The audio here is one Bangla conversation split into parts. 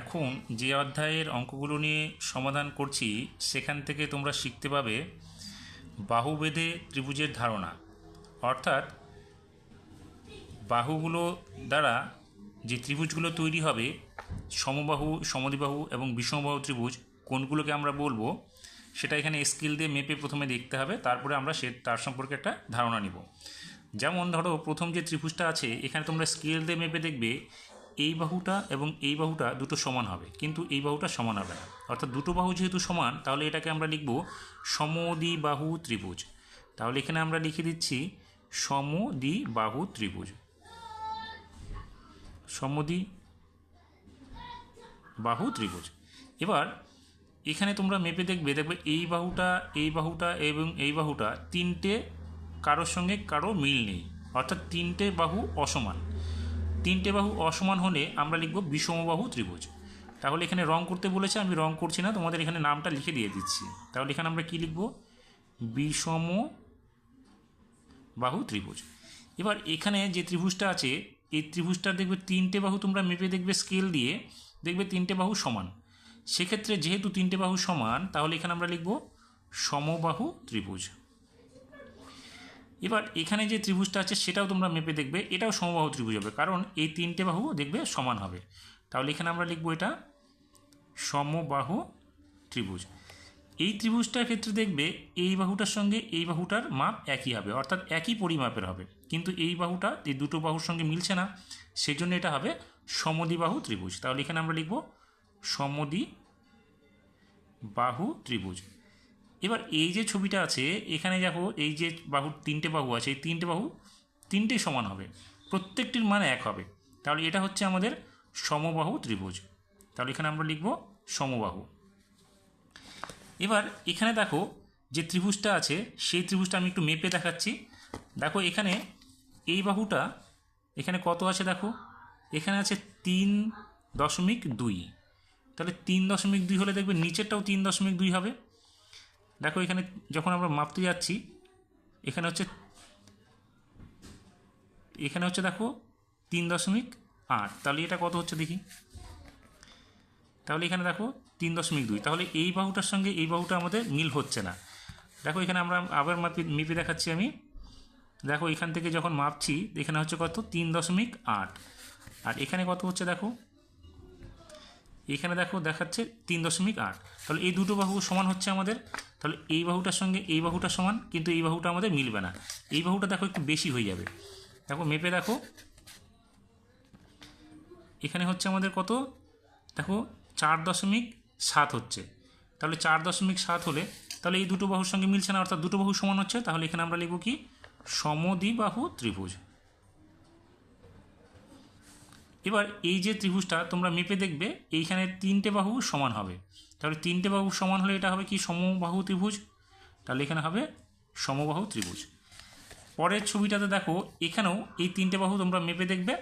এখন যে অধ্যায়ের অঙ্কগুলো নিয়ে সমাধান করছি, সেখান থেকে তোমরা শিখতে পাবে বাহুবেধে ত্রিভুজের ধারণা। অর্থাৎ বাহুগুলো দ্বারা যে ত্রিভুজগুলো তৈরি হবে, সমবাহু, সমদ্বিবাহু এবং বিষমবাহু ত্রিভুজ, কোনগুলোকে আমরা বলব, সেটা এখানে স্কেল দিয়ে মেপে প্রথমে দেখতে হবে, তারপরে আমরা সে তার সম্পর্কে একটা ধারণা নিব। যেমন ধরো, প্রথম যে ত্রিভুজটা আছে, এখানে তোমরা স্কেল দিয়ে মেপে দেখবে এই বাহুটা এবং এই বাহুটা দুটো সমান হবে, কিন্তু এই বাহুটা সমান হবে না। অর্থাৎ দুটো বাহু যেহেতু সমান, তাহলে এটাকে আমরা লিখব সমদ্বিবাহু ত্রিভুজ। তাহলে এখানে আমরা লিখে দিচ্ছি সমদ্বিবাহু ত্রিভুজ। সমদ্বি বাহু ত্রিভুজ। এবার এখানে তোমরা মেপে দেখবে দেখবে এই বাহুটা এই বাহুটা এবং এই বাহুটা তিনটে কারোর সঙ্গে কারও মিল নেই। অর্থাৎ তিনটে বাহু অসমান। তিনটে বাহু অসমান হলে আমরা লিখব বিষমবাহু ত্রিভুজ। তাহলে এখানে রং করতে বলেছে, আমি রং করছি না, তোমাদের এখানে নামটা লিখে দিয়ে দিচ্ছি। তাহলে এখানে আমরা কি লিখব? বিষম বাহু ত্রিভুজ। এবার এখানে যে ত্রিভুজটা আছে, এই ত্রিভুজটা দেখবে তিনটে বাহু তোমরা মেপে দেখবে স্কেল দিয়ে, দেখবে তিনটে বাহু সমান। সেক্ষেত্রে যেহেতু তিনটে বাহু সমান, তাহলে এখানে আমরা লিখব সমবাহু ত্রিভুজ। এবার এখানে যে ত্রিভুজটা আছে সেটাও তোমরা মেপে দেখবে, এটাও সমবাহু ত্রিভুজ হবে, কারণ এই তিনটে বাহু দেখবে সমান হবে। তাহলে এখানে আমরা লিখব এটা সমবাহু ত্রিভুজ। এই ত্রিভুজটার ক্ষেত্রে দেখবে এই বাহুটার সঙ্গে এই বাহুটার মাপ একই হবে, অর্থাৎ একই পরিমাপের হবে। কিন্তু এই বাহুটা, এই দুটো বাহুর সঙ্গে মিলছে না সেই জন্য এটা হবে সমদ্বিবাহু ত্রিভুজ। তাহলে এখানে আমরা লিখব সমদ্বি বাহু ত্রিভুজ। এবার এই যে ছবিটা আছে, এখানে দেখো এই যে বাহু, তিনটে বাহু আছে, এই তিনটে বাহু তিনটেই সমান হবে। প্রত্যেকটির মান এক হবে। তাহলে এটা হচ্ছে আমাদের সমবাহু ত্রিভুজ। তাহলে এখানে আমরা লিখব সমবাহু। এবার এখানে দেখো যে ত্রিভুজটা আছে, সেই ত্রিভুজটা আমি একটু মেপে দেখাচ্ছি। দেখো এখানে এই বাহুটা, এখানে কত আছে দেখো? এখানে আছে তিন দশমিক দুই। তাহলে তিন দশমিক দুই হলে দেখবে নিচেরটাও তিন দশমিক দুই হবে। দেখো এখানে যখন আমরা মাপতে যাচ্ছি, এখানে হচ্ছে এখানে হচ্ছে দেখো তিন দশমিক আট। তাহলে এটা কত হচ্ছে দেখি? তাহলে এখানে দেখো তিন দশমিক দুই। তাহলে এই বাহুটার সঙ্গে এই বাহুটা আমাদের মিল হচ্ছে না। দেখো এখানে আমরা আবার মাপি, মেপে দেখাচ্ছি আমি। দেখো এখান থেকে যখন মাপছি, এখানে হচ্ছে কত? তিন দশমিক আট। আর এখানে কত হচ্ছে দেখো? এখানে দেখো দেখাচ্ছে তিন দশমিক আট। তাহলে এই দুটো বাহু সমান হচ্ছে আমাদের। তাহলে এই বাহুটার সঙ্গে এই বাহুটা সমান, কিন্তু এই বাহুটা আমাদের মিলবে না। এই বাহুটা দেখো একটু বেশি হয়ে যাবে। দেখো, মেপে দেখো। এখানে হচ্ছে আমাদের কত? দেখো, চার দশমিক সাত হচ্ছে। তাহলে চার দশমিক সাত হলে, তাহলে এই দুটো বাহুর সঙ্গে মিলছে না, অর্থাৎ দুটো বাহু সমান হচ্ছে, তাহলে এখানে আমরা লিখব কি? সমদ্বিবাহু ত্রিভুজ। এবার এই যে ত্রিভুজটা তোমরা মেপে দেখবে, এইখানে তিনটে বাহু সমান হবে। তাহলে তিনটে বাহু সমান হলে এটা হবে কি সমবাহু ত্রিভুজ? তাহলে এখানে হবে সমবাহু ত্রিভুজ। পরের ছবিটাতে দেখো, এখানেও এই তিনটে বাহু তোমরা মেপে দেখবে,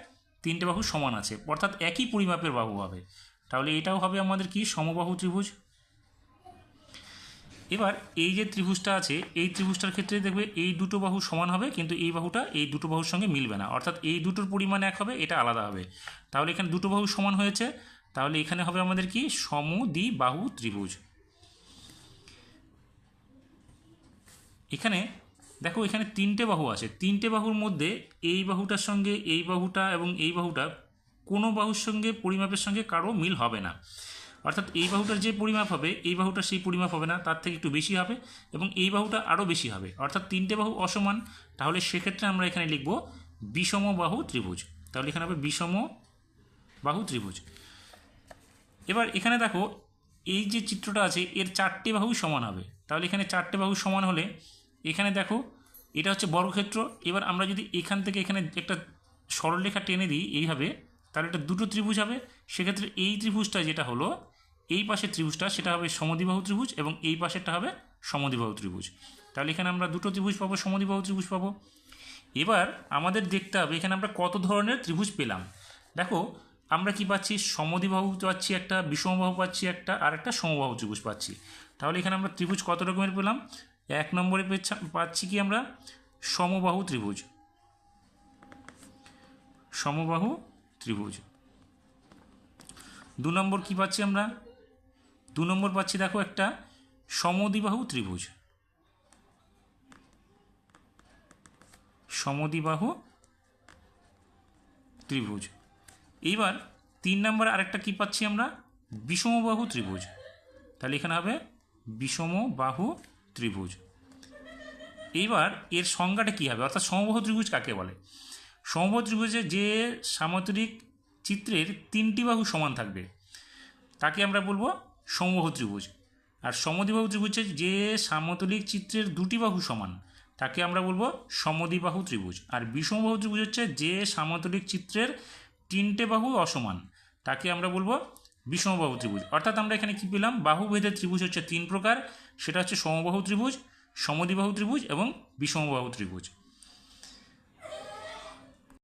তিনটে বাহু সমান আছে। অর্থাৎ একই পরিমাপের বাহু হবে। তাহলে এটাও হবে আমাদের কি? সমবাহু ত্রিভুজ। এবার এই যে ত্রিভুজটা আছে, এই ত্রিভুজটার ক্ষেত্রে দেখবে এই দুটো বাহু সমান হবে, কিন্তু এই বাহুটা এই দুটো বাহুর সঙ্গে মিলবে না। অর্থাৎ এই দুটোর পরিমাণ এক হবে, এটা আলাদা হবে। তাহলে এখানে দুটো বাহু সমান হয়েছে। তাহলে এখানে হবে আমাদের কি? সমদ্বিবাহু ত্রিভুজ। এখানে দেখো, এখানে তিনটে বাহু আছে। তিনটে বাহুর মধ্যে এই বাহুটার সঙ্গে এই বাহুটা এবং এই বাহুটা কোনো বাহুর সঙ্গে পরিমাপের সঙ্গে কারও মিল হবে না। অর্থাৎ এই বাহুটার যে পরিমাপ হবে, এই বাহুটার সেই পরিমাপ হবে না, তার থেকে একটু বেশি হবে এবং এই বাহুটা আরও বেশি হবে। অর্থাৎ তিনটে বাহু অসমান, তাহলে সেক্ষেত্রে আমরা এখানে লিখব বিষম বাহু ত্রিভুজ। তাহলে এখানে হবে বিষম বাহু ত্রিভুজ। এবার এখানে দেখো, এই যে চিত্রটা আছে, এর চারটে বাহু সমান হবে। তাহলে এখানে চারটে বাহু সমান হলে, এখানে দেখো, এটা হচ্ছে বর্গক্ষেত্র। এবার আমরা যদি এখান থেকে এখানে একটা সরলরেখা টেনে দিই এইভাবে, তাহলে এটা দুটো ত্রিভুজ হবে। সেক্ষেত্রে এই ত্রিভুজটা যেটা হলো এই পাশের ত্রিভুজটা, সেটা হবে সমদ্বিবাহু ত্রিভুজ এবং এই পাশেরটা হবে সমদ্বিবাহু ত্রিভুজ। তাহলে এখানে আমরা দুটো ত্রিভুজ পাবো, সমদ্বিবাহু ত্রিভুজ পাবো। এবার আমাদের দেখতে হবে, এখানে আমরা কত ধরনের ত্রিভুজ পেলাম? দেখো, আমরা কি পাচ্ছি? সমদ্বিবাহু পাচ্ছি একটা, বিষমবাহু পাচ্ছি একটা, আর একটা সমবাহু ত্রিভুজ পাচ্ছি। তাহলে এখানে আমরা ত্রিভুজ কত রকমের পেলাম? এক নম্বরে পাচ্ছি কি আমরা? সমবাহু ত্রিভুজ। সমবাহু ত্রিভুজ। দু নম্বর কি পাচ্ছি আমরা? দু নম্বর পাচ্ছি দেখো একটা সমদ্বিবাহু ত্রিভুজ। সমদ্বিবাহু ত্রিভুজ। এইবার তিন নম্বর আরেকটা কি পাচ্ছি আমরা? বিষমবাহু ত্রিভুজ। তাহলে এখানে হবে বিষমবাহু ত্রিভুজ। এইবার এর সংজ্ঞাটা কী হবে? অর্থাৎ সমবাহু ত্রিভুজ কাকে বলে? সমবাহু ত্রিভুজে যে সামুদ্রিক চিত্রের তিনটি বাহু সমান থাকবে, তাকে আমরা বলব সমবাহু ত্রিভুজ। আর সমদ্বিবাহু ত্রিভুজে যে সামতলিক চিত্রের দুটি বাহু সমান। তাকে আমরা বলব সমদ্বিবাহু ত্রিভুজ। আর বিষমবাহু ত্রিভুজ হচ্ছে যে সামতলিক চিত্রের তিনটে বাহু অসমান। তাকে আমরা বলব বিষমবাহু ত্রিভুজ। অর্থাৎ আমরা এখানে কি পেলাম? বাহুভেদের ত্রিভুজ হচ্ছে তিন প্রকার। সেটা হচ্ছে সমবাহু ত্রিভুজ, সমদ্বিবাহু ত্রিভুজ এবং বিষমবাহু ত্রিভুজ।